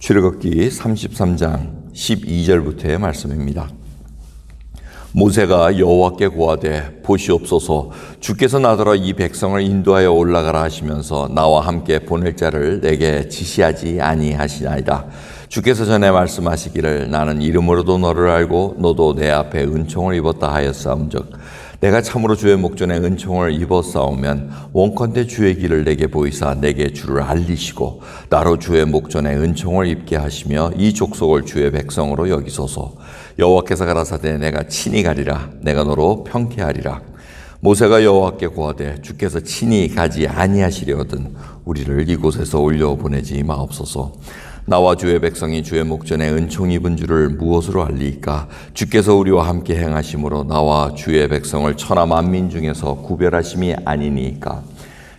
출애굽기 33장 12절부터의 말씀입니다. 모세가 여호와께 고하되 보시옵소서 주께서 나더러 이 백성을 인도하여 올라가라 하시면서 나와 함께 보낼 자를 내게 지시하지 아니하시나이다. 주께서 전에 말씀하시기를 나는 이름으로도 너를 알고 너도 내 앞에 은총을 입었다 하였사온즉 내가 참으로 주의 목전에 은총을 입었사오면 원컨대 주의 길을 내게 보이사 내게 주를 알리시고 나로 주의 목전에 은총을 입게 하시며 이 족속을 주의 백성으로 여기소서. 여호와께서 가라사대 내가 친히 가리라. 내가 너로 평케하리라. 모세가 여호와께 고하되 주께서 친히 가지 아니하시려거든 우리를 이곳에서 올려 보내지 마옵소서 나와 주의 백성이 주의 목전에 은총 입은 줄을 무엇으로 알리이까? 주께서 우리와 함께 행하심으로 나와 주의 백성을 천하 만민 중에서 구별하심이 아니니까?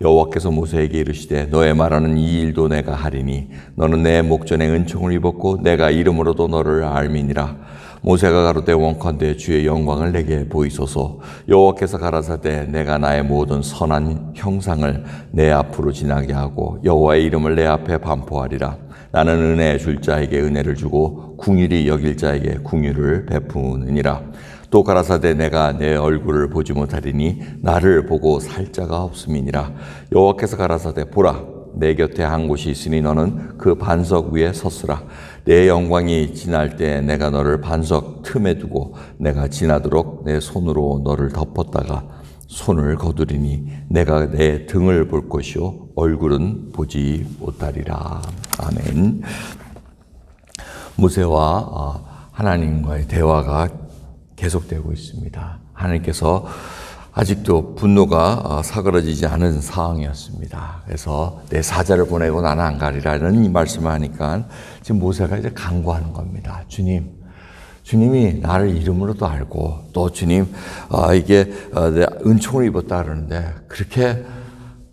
여호와께서 모세에게 이르시되 너의 말하는 이 일도 내가 하리니 너는 내 목전에 은총을 입었고 내가 이름으로도 너를 알미니라. 모세가 가로되 원컨대 주의 영광을 내게 보이소서. 여호와께서 가라사대 내가 나의 모든 선한 형상을 내 앞으로 지나게 하고 여호와의 이름을 내 앞에 반포하리라 나는 은혜 줄 자에게 은혜를 주고 궁일이 여길 자에게 궁유를 베푸느니라. 또 가라사대 내가 내 얼굴을 보지 못하리니 나를 보고 살 자가 없음이니라. 여호와께서 가라사대 보라 내 곁에 한 곳이 있으니 너는 그 반석 위에 섰으라. 내 영광이 지날 때 내가 너를 반석 틈에 두고 내가 지나도록 내 손으로 너를 덮었다가 손을 거두리니 내가 내 등을 볼 것이요 얼굴은 보지 못하리라 아멘 모세와 어, 하나님과의 대화가 계속되고 있습니다. 하나님께서 아직도 분노가 어, 사그러지지 않은 상황이었습니다. 그래서 내 사자를 보내고 나는 안 가리라는 이 말씀을 하니까 지금 모세가 이제 강구하는 겁니다. 주님, 주님이 나를 이름으로도 알고 또 주님 어, 이게 은총을 입었다 그러는데 그렇게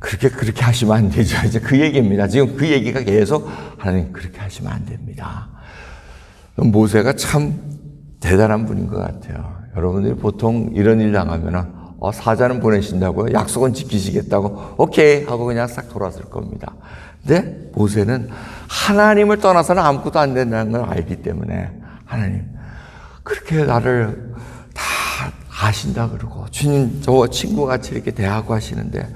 그렇게 그렇게 하시면 안 되죠. 이제 그 얘기입니다. 지금 그 얘기가 계속 하나님 그렇게 하시면 안 됩니다. 모세가 참 대단한 분인 것 같아요. 여러분들이 보통 이런 일 당하면 어, 사자는 보내신다고요? 약속은 지키시겠다고? 오케이! 하고 그냥 싹 돌아설 겁니다. 근데 모세는 하나님을 떠나서는 아무것도 안 된다는 걸 알기 때문에 하나님, 그렇게 나를 다 아신다 그러고 주님 저 친구같이 이렇게 대하고 하시는데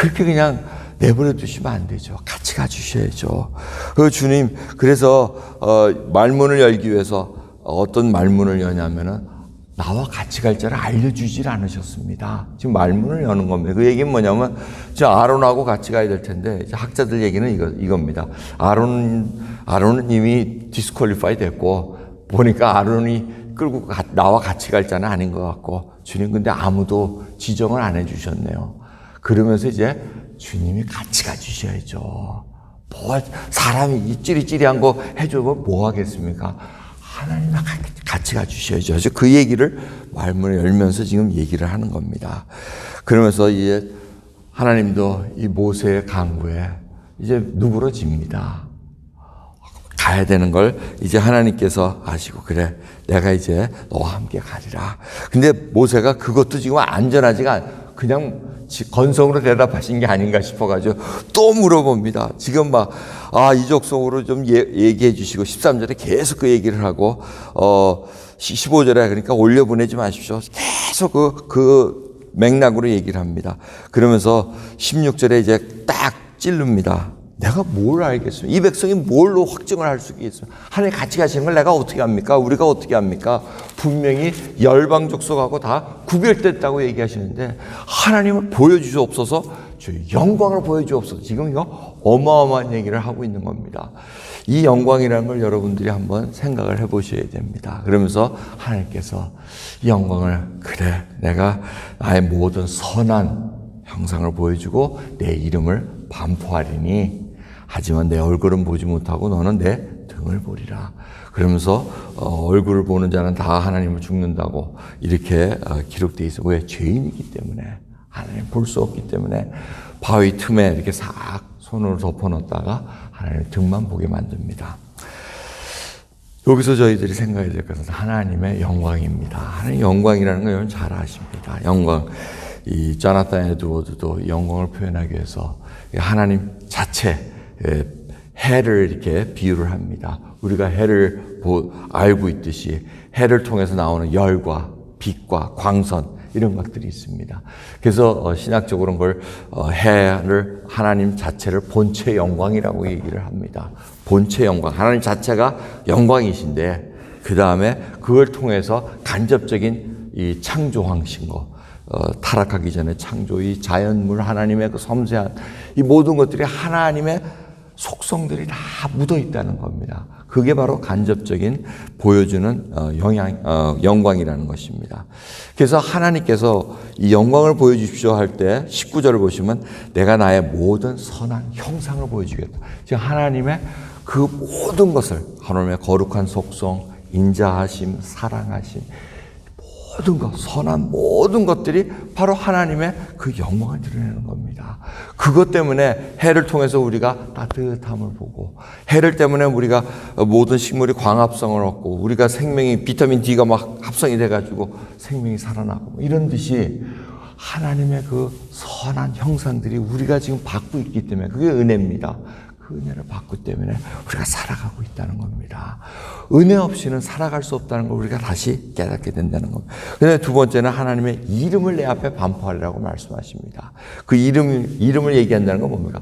그렇게 그냥 내버려 두시면 안 되죠. 같이 가 주셔야죠. 그 주님, 그래서, 어, 말문을 열기 위해서 어떤 말문을 여냐면은 나와 같이 갈 자를 알려주질 않으셨습니다. 지금 말문을 여는 겁니다. 그 얘기는 뭐냐면, 저 아론하고 같이 가야 될 텐데, 학자들 얘기는 이거, 이겁니다. 아론, 아론은 이미 디스퀄리파이 됐고, 보니까 아론이 끌고 가, 나와 같이 갈 자는 아닌 것 같고, 주님 근데 아무도 지정을 안 해주셨네요. 그러면서 이제 주님이 같이 가주셔야죠. 뭐, 사람이 찌리찌리한 거 해주면 뭐 하겠습니까? 하나님 같이 가주셔야죠. 그 얘기를 말문을 열면서 지금 얘기를 하는 겁니다. 그러면서 이제 하나님도 이 모세의 강구에 이제 누그러집니다. 가야 되는 걸 이제 하나님께서 아시고 그래 내가 이제 너와 함께 가리라. 근데 모세가 그것도 지금 안전하지가 않, 그냥 건성으로 대답하신 게 아닌가 싶어가지고 또 물어봅니다. 지금 막, 아, 이족속으로 좀 예, 얘기해 주시고 13절에 계속 그 얘기를 하고, 어, 15절에 그러니까 올려보내지 마십시오. 계속 그, 그 맥락으로 얘기를 합니다. 그러면서 16절에 이제 딱 찔릅니다. 내가 뭘 알겠습니까? 이 백성이 뭘로 확증을 할 수 있겠습니까? 하나님 같이 가시는 걸 내가 어떻게 합니까? 우리가 어떻게 합니까? 분명히 열방 족속하고 다 구별됐다고 얘기하시는데 하나님을 보여주시옵소서 주 영광을 보여주옵소서 지금 이거 어마어마한 얘기를 하고 있는 겁니다. 이 영광이라는 걸 여러분들이 한번 생각을 해보셔야 됩니다. 그러면서 하나님께서 이 영광을 그래 내가 나의 모든 선한 형상을 보여주고 내 이름을 반포하리니 하지만 내 얼굴은 보지 못하고 너는 내 등을 보리라. 그러면서 어, 얼굴을 보는 자는 다 하나님을 죽는다고 이렇게 어, 기록되어 있어. 왜 죄인이기 때문에 하나님 볼 수 없기 때문에 바위 틈에 이렇게 싹 손으로 덮어놓다가 하나님 등만 보게 만듭니다. 여기서 저희들이 생각해야 될 것은 하나님의 영광입니다. 하나님 영광이라는 걸 여러분 잘 아십니다. 영광. 이 조나탄 에드워드도 영광을 표현하기 위해서 하나님 자체 해를 이렇게 비유를 합니다. 우리가 해를 보, 알고 있듯이 해를 통해서 나오는 열과 빛과 광선 이런 것들이 있습니다. 그래서 어, 신학적으로는 걸 어, 해를 하나님 자체를 본체 영광이라고 얘기를 합니다. 본체 영광, 하나님 자체가 영광이신데 그 다음에 그걸 통해서 간접적인 이 창조하신 거, 어, 타락하기 전에 창조, 이 자연물 하나님의 그 섬세한 이 모든 것들이 하나님의 속성들이 다 묻어 있다는 겁니다. 그게 바로 간접적인 보여주는 어, 영향, 어, 영광이라는 것입니다. 그래서 하나님께서 이 영광을 보여주십시오 할 때 19절을 보시면 내가 나의 모든 선한 형상을 보여주겠다. 지금 하나님의 그 모든 것을 하나님의 거룩한 속성, 인자하심, 사랑하심, 모든 것, 선한 모든 것들이 바로 하나님의 그 영광을 드러내는 겁니다. 그것 때문에 해를 통해서 우리가 따뜻함을 보고, 해를 때문에 우리가 모든 식물이 광합성을 얻고, 우리가 생명이 비타민 D가 막 합성이 돼가지고 생명이 살아나고, 뭐 이런 듯이 하나님의 그 선한 형상들이 우리가 지금 받고 있기 때문에 그게 은혜입니다. 그 은혜를 받기 때문에 우리가 살아가고 있다는 겁니다. 은혜 없이는 살아갈 수 없다는 걸 우리가 다시 깨닫게 된다는 겁니다. 근데 두 번째는 하나님의 이름을 내 앞에 반포하리라고 말씀하십니다. 그 이름, 이름을 얘기한다는 건 뭡니까?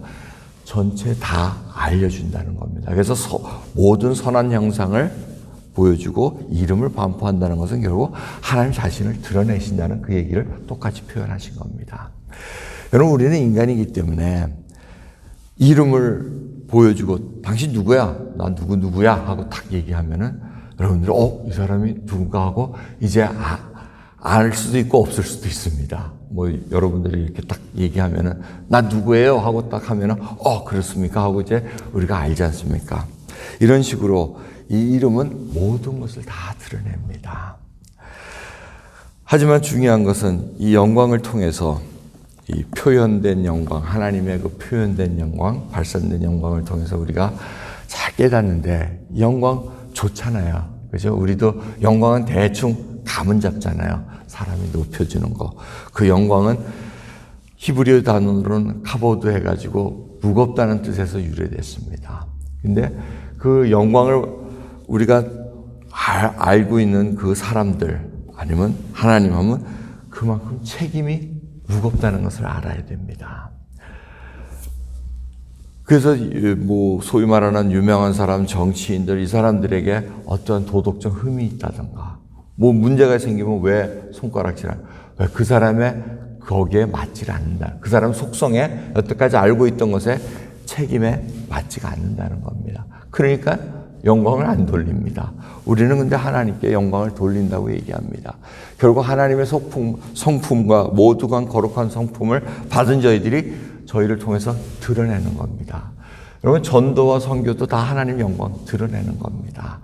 전체 다 알려준다는 겁니다. 그래서 서, 모든 선한 형상을 보여주고 이름을 반포한다는 것은 결국 하나님 자신을 드러내신다는 그 얘기를 똑같이 표현하신 겁니다. 여러분, 우리는 인간이기 때문에 이름을 보여주고 당신 누구야? 난 누구 누구야? 하고 딱 얘기하면은 여러분들 어, 이 사람이 누군가 하고 이제 아, 알 수도 있고 없을 수도 있습니다. 뭐 여러분들이 이렇게 딱 얘기하면은 나 누구예요? 하고 딱 하면은 어, 그렇습니까? 하고 이제 우리가 알지 않습니까? 이런 식으로 이 이름은 모든 것을 다 드러냅니다. 하지만 중요한 것은 이 영광을 통해서 이 표현된 영광, 하나님의 그 표현된 영광, 발산된 영광을 통해서 우리가 잘 깨닫는데 이 영광 좋잖아요. 그죠? 우리도 영광은 대충 감은 잡잖아요. 사람이 높여주는 거. 그 영광은 히브리어 단어로는 카보드 해가지고 무겁다는 뜻에서 유래됐습니다. 근데 그 영광을 우리가 알, 알고 있는 그 사람들 아니면 하나님 하면 그만큼 책임이 무겁다는 것을 알아야 됩니다. 그래서 뭐 소위 말하는 유명한 사람, 정치인들 이 사람들에게 어떤 도덕적 흠이 있다든가 뭐 문제가 생기면 왜 손가락질한? 왜그 사람의 거기에 맞질 않는다. 그 사람 속성에 여태까지 알고 있던 것에 책임에 맞지가 않는다는 겁니다. 그러니까 영광을 안 돌립니다. 우리는 근데 하나님께 영광을 돌린다고 얘기합니다. 결국 하나님의 성품, 성품과 모두가 거룩한 성품을 받은 저희들이 저희를 통해서 드러내는 겁니다. 여러분, 전도와 선교도 다 하나님 영광 드러내는 겁니다.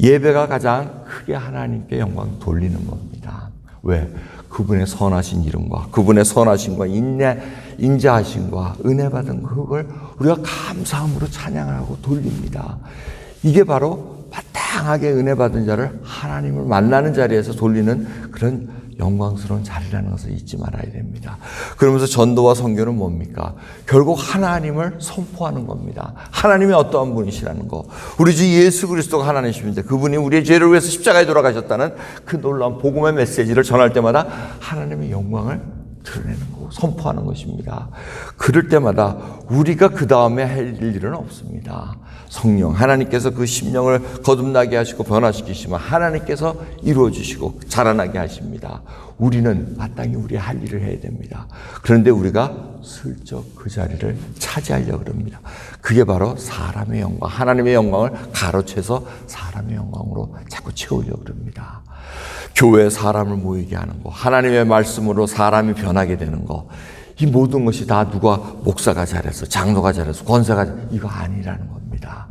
예배가 가장 크게 하나님께 영광 돌리는 겁니다. 왜? 그분의 선하신 이름과 그분의 선하심과 인내, 인자하심과 은혜 받은 그걸 우리가 감사함으로 찬양하고 돌립니다. 이게 바로 마땅하게 은혜 받은 자를 하나님을 만나는 자리에서 돌리는 그런 영광스러운 자리라는 것을 잊지 말아야 됩니다. 그러면서 전도와 선교는 뭡니까? 결국 하나님을 선포하는 겁니다. 하나님이 어떠한 분이시라는 거. 우리 주 예수 그리스도가 하나님이십니다. 그분이 우리의 죄를 위해서 십자가에 돌아가셨다는 그 놀라운 복음의 메시지를 전할 때마다 하나님의 영광을 드러내는 거, 선포하는 것입니다. 그럴 때마다 우리가 그 다음에 할 일은 없습니다. 성령, 하나님께서 그 심령을 거듭나게 하시고 변화시키시면 하나님께서 이루어 주시고 자라나게 하십니다. 우리는 마땅히 우리 할 일을 해야 됩니다. 그런데 우리가 슬쩍 그 자리를 차지하려고 합니다. 그게 바로 사람의 영광, 하나님의 영광을 가로채서 사람의 영광으로 자꾸 채우려고 합니다. 교회 사람을 모이게 하는 거, 하나님의 말씀으로 사람이 변하게 되는 거, 이 모든 것이 다 누가 목사가 잘해서, 장로가 잘해서, 권사가 잘 이거 아니라는 겁니다.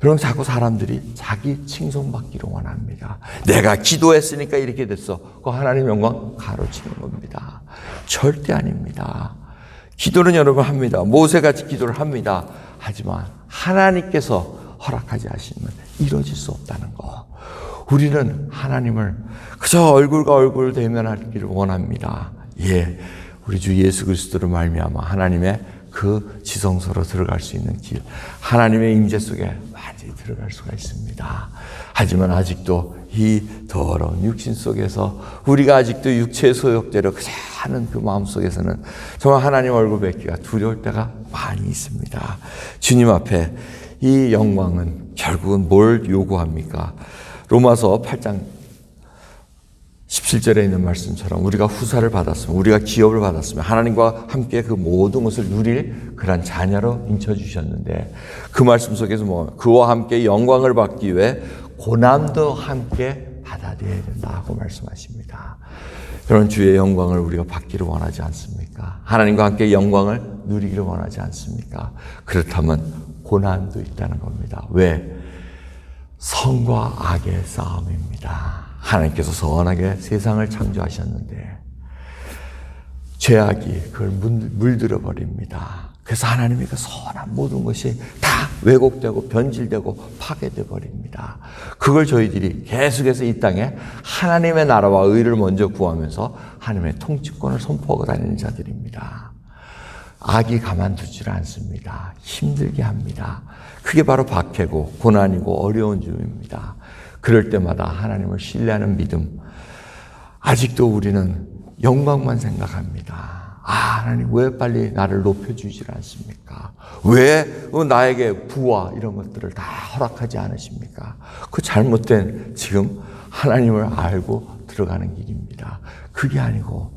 그럼 자꾸 사람들이 자기 칭송받기를 원합니다. 내가 기도했으니까 이렇게 됐어. 그 하나님 영광 가로치는 겁니다. 절대 아닙니다. 기도는 여러분 합니다. 모세같이 기도를 합니다. 하지만 하나님께서 허락하지 않으시면 이루어질 수 없다는 거. 우리는 하나님을 그저 얼굴과 얼굴 대면하기를 원합니다. 예, 우리 주 예수 그리스도를 말미암아 하나님의 그 지성소로 들어갈 수 있는 길, 하나님의 임재 속에 완전히 들어갈 수가 있습니다. 하지만 아직도 이 더러운 육신 속에서 우리가 아직도 육체의 소욕대로 그저 하는 그 마음 속에서는 정말 하나님 얼굴 뵙기가 두려울 때가 많이 있습니다. 주님 앞에 이 영광은 결국은 뭘 요구합니까? 로마서 8장 17절에 있는 말씀처럼 우리가 후사를 받았으면 우리가 기업을 받았으면 하나님과 함께 그 모든 것을 누릴 그런 자녀로 인쳐 주셨는데 그 말씀 속에서 뭐 그와 함께 영광을 받기 위해 고난도 함께 받아들여야 된다고 말씀하십니다. 여러분 주의 영광을 우리가 받기를 원하지 않습니까? 하나님과 함께 영광을 누리기를 원하지 않습니까? 그렇다면 고난도 있다는 겁니다. 왜? 성과 악의 싸움입니다. 하나님께서 선하게 세상을 창조하셨는데 죄악이 그걸 물들어 버립니다. 그래서 하나님의 그 선한 모든 것이 다 왜곡되고 변질되고 파괴돼 버립니다. 그걸 저희들이 계속해서 이 땅에 하나님의 나라와 의를 먼저 구하면서 하나님의 통치권을 선포하고 다니는 자들입니다. 악이 가만두질 않습니다. 힘들게 합니다. 그게 바로 박해고 고난이고 어려운 중입니다. 그럴 때마다 하나님을 신뢰하는 믿음. 아직도 우리는 영광만 생각합니다. 아, 하나님 왜 빨리 나를 높여주질 않습니까? 왜 나에게 부와 이런 것들을 다 허락하지 않으십니까? 그 잘못된 지금 하나님을 알고 들어가는 길입니다. 그게 아니고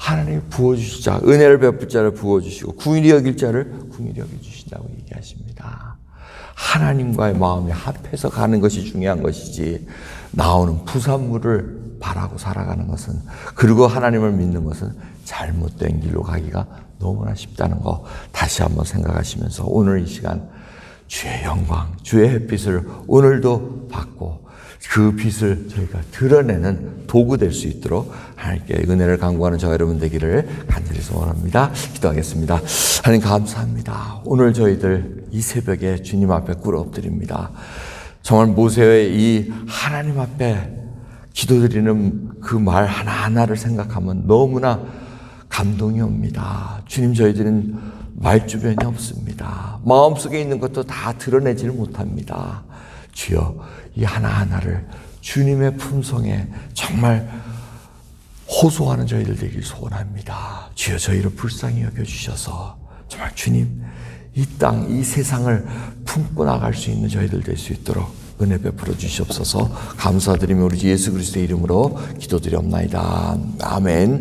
하나님이 부어주실 자, 은혜를 베풀 자를 부어주시고 궁일이 여길 자를 궁일이 여겨주신다고 얘기하십니다. 하나님과의 마음이 합해서 가는 것이 중요한 것이지 나오는 부산물을 바라고 살아가는 것은 그리고 하나님을 믿는 것은 잘못된 길로 가기가 너무나 쉽다는 거 다시 한번 생각하시면서 오늘 이 시간 주의 영광, 주의 햇빛을 오늘도 받고 그 빛을 저희가 드러내는 도구 될 수 있도록 하나님께 은혜를 강구하는 저 여러분 되기를 간절히 소원합니다. 기도하겠습니다. 하나님 감사합니다. 오늘 저희들 이 새벽에 주님 앞에 꿇어 엎드립니다. 정말 모세의 이 하나님 앞에 기도드리는 그 말 하나하나를 생각하면 너무나 감동이 옵니다. 주님 저희들은 말주변이 없습니다. 마음속에 있는 것도 다 드러내지를 못합니다. 주여 이 하나하나를 주님의 품성에 정말 호소하는 저희들 되길 소원합니다. 주여 저희를 불쌍히 여겨주셔서 정말 주님 이 땅, 이 세상을 품고 나갈 수 있는 저희들 될 수 있도록 은혜 베풀어 주시옵소서 감사드리며 우리 예수 그리스도의 이름으로 기도드리옵나이다. 아멘.